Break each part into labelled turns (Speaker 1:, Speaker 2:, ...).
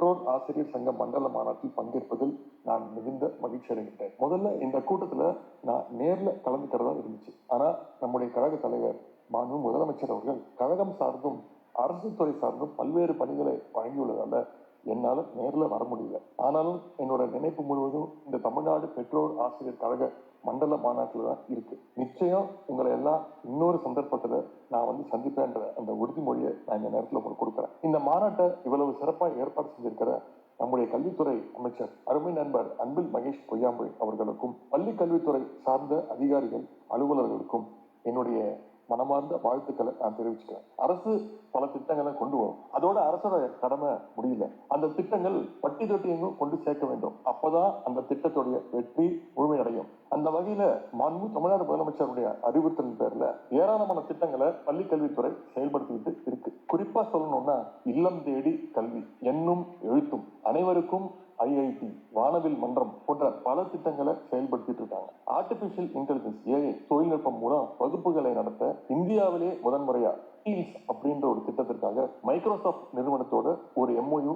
Speaker 1: பெற்றோர் ஆசிரியர் சங்க மண்டல மாநாட்டில் பங்கேற்பதில் நான் மிகுந்த மகிழ்ச்சி அடைகின்றேன் முதல்ல இந்த கூட்டத்தில் நான் நேரில் கலந்துக்கிறதா இருந்துச்சு. ஆனால் நம்முடைய கழக தலைவர் மாண்பு முதலமைச்சர் அவர்கள் கழகம் சார்ந்தும் அரசு துறை சார்ந்தும் பல்வேறு பணிகளை வழங்கியுள்ளதால என்னால் நேரில் வர முடியல. ஆனாலும் என்னோட நினைப்பு முழுவதும் இந்த தமிழ்நாடு பெற்றோர் ஆசிரியர் கழக மண்டல மாநாட்டில் தான் இருக்கு. நிச்சயம் உங்களை எல்லாம் இன்னொரு சந்தர்ப்பத்தில் நான் வந்து சந்திப்பேன்ற அந்த உறுதிமொழியை நான் இந்த நேரத்தில் உங்களுக்கு கொடுக்குறேன். இந்த மாநாட்டை இவ்வளவு சிறப்பாக ஏற்பாடு செஞ்சிருக்கிற நம்முடைய கல்வித்துறை அமைச்சர் அருமை நண்பர் அன்பில் மகேஷ் பொய்யாமொழி அவர்களுக்கும் பள்ளி கல்வித்துறை சார்ந்த அதிகாரிகள் அலுவலர்களுக்கும் என்னுடைய மனமார்ந்த வாழ்த்துக்களை நான் தெரிவிச்சுக்கிறேன். அரசு பல திட்டங்களை கொண்டு வரும். அதோட அரசோட கடமை முடியல. அந்த திட்டங்கள் பட்டி தொட்டி எங்கும் கொண்டு சேர்க்க வேண்டும். அப்பதான் அந்த திட்டத்துடைய வெற்றி முழுமையடையும். அந்த வகையில மாண்பு தமிழ்நாடு முதலமைச்சருடைய அறிவுறுத்தலின் பேர்ல ஏராளமான திட்டங்களை பள்ளி கல்வித்துறை செயல்படுத்திக்கிட்டு இருக்கு. குறிப்பா சொல்லணும்னா இல்லம் தேடி கல்வி என்னும் எழுத்தும் அனைவருக்கும் ஐஐடி வானவில் மன்றம் போன்ற பல திட்டங்களை செயல்படுத்திட்டு இருக்காங்க. ஆர்டிபிஷியல் இன்டெலிஜென்ஸ் ஏஐ தொழில்நுட்பம் மூலம் வகுப்புகளை நடத்த இந்தியாவிலே முதன்முறையா அப்படின்ற ஒரு திட்டத்திற்காக மைக்ரோசாஃப்ட் நிறுவனத்தோட ஒரு எம்ஓயு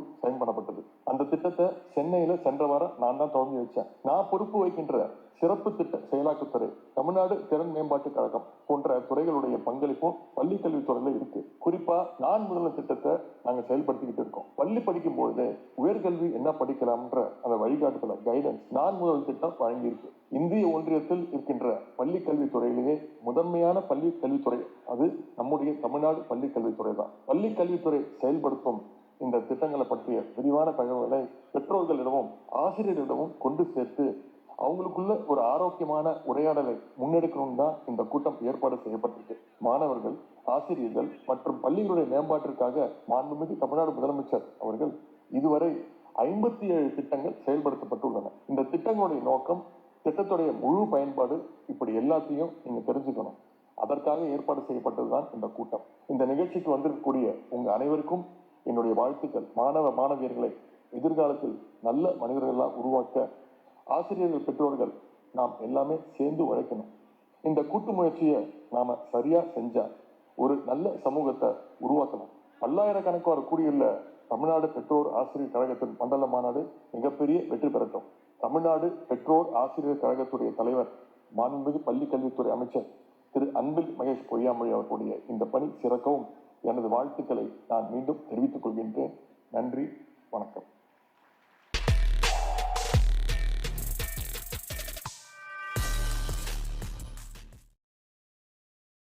Speaker 1: திட்டத்தை சென்னையில சென்ற வாரம் நான் தான் தொடங்கி வச்சேன். நான் பொறுப்பு வைக்கின்ற சிறப்பு திட்ட செயலாக்கத்துறை தமிழ்நாடு திறன் மேம்பாட்டு கழகம் போன்ற துறைகளுடைய பங்களிப்பும் பள்ளி கல்வித்துறையில இருக்கு. குறிப்பா நான் முதல்வர் திட்டத்தை நாங்க செயல்படுத்திக்கிட்டு இருக்கோம். பள்ளி படிக்கும் பொழுது உயர்கல்வி என்ன படிக்கலாம்ன்ற அந்த வழிகாட்டுதல கைடன்ஸ் நான் முதல்வர் திட்டம் வழங்கியிருக்கு. இந்திய ஒன்றியத்தில் இருக்கின்ற பள்ளி கல்வித்துறையிலேயே முதன்மையான பள்ளி கல்வித்துறை அது நம்முடைய தமிழ்நாடு பள்ளி கல்வித்துறை தான். பள்ளி கல்வித்துறை செயல்படுத்தும் இந்த திட்டங்களை பற்றிய விரிவான தகவல்களை பெற்றோர்களிடமும் ஆசிரியர்களிடமும் கொண்டு சேர்த்து அவங்களுக்குள்ள ஒரு ஆரோக்கியமான உரையாடலை முன்னெடுக்கணும் தான் இந்த கூட்டம் ஏற்பாடு செய்யப்பட்டிருக்கு. மாணவர்கள் ஆசிரியர்கள் மற்றும் பள்ளிகளுடைய மேம்பாட்டிற்காக மாண்புமிகு தமிழ்நாடு முதலமைச்சர் அவர்கள் இதுவரை ஐம்பத்தி ஏழு திட்டங்கள் செயல்படுத்தப்பட்டுள்ளன. இந்த திட்டங்களுடைய நோக்கம் திட்டத்துடைய முழு பயன்பாடு இப்படி எல்லாத்தையும் நீங்க தெரிஞ்சுக்கணும். அதற்காக ஏற்பாடு செய்யப்பட்டதுதான் இந்த கூட்டம். இந்த நிகழ்ச்சிக்கு வந்திருக்கக்கூடிய உங்க அனைவருக்கும் என்னுடைய வாழ்த்துக்கள். மாணவ மாணவியர்களை எதிர்காலத்தில் நல்ல மனிதர்களாக உருவாக்க ஆசிரியர்கள் பெற்றோர்கள் நாம் எல்லாமே சேர்ந்து உழைக்கணும். இந்த கூட்டு முயற்சியை நாம் சரியாக செஞ்சால் ஒரு நல்ல சமூகத்தை உருவாக்கணும். பல்லாயிரக்கணக்கான கூடியுள்ள தமிழ்நாடு பெற்றோர் ஆசிரியர் கழகத்தின் மண்டல மாநாடு மிகப்பெரிய வெற்றி பெறட்டும். தமிழ்நாடு பெற்றோர் ஆசிரியர் கழகத்துடைய தலைவர் மாண்புமிகு பள்ளி கல்வித்துறை அமைச்சர் திரு அன்பில் மகேஷ் பொய்யாமொழி அவர்களுடைய இந்த பணி சிறக்கவும் எனது வாழ்த்துக்களை நான் மீண்டும் தெரிவித்துக் கொள்கின்றேன். நன்றி வணக்கம்.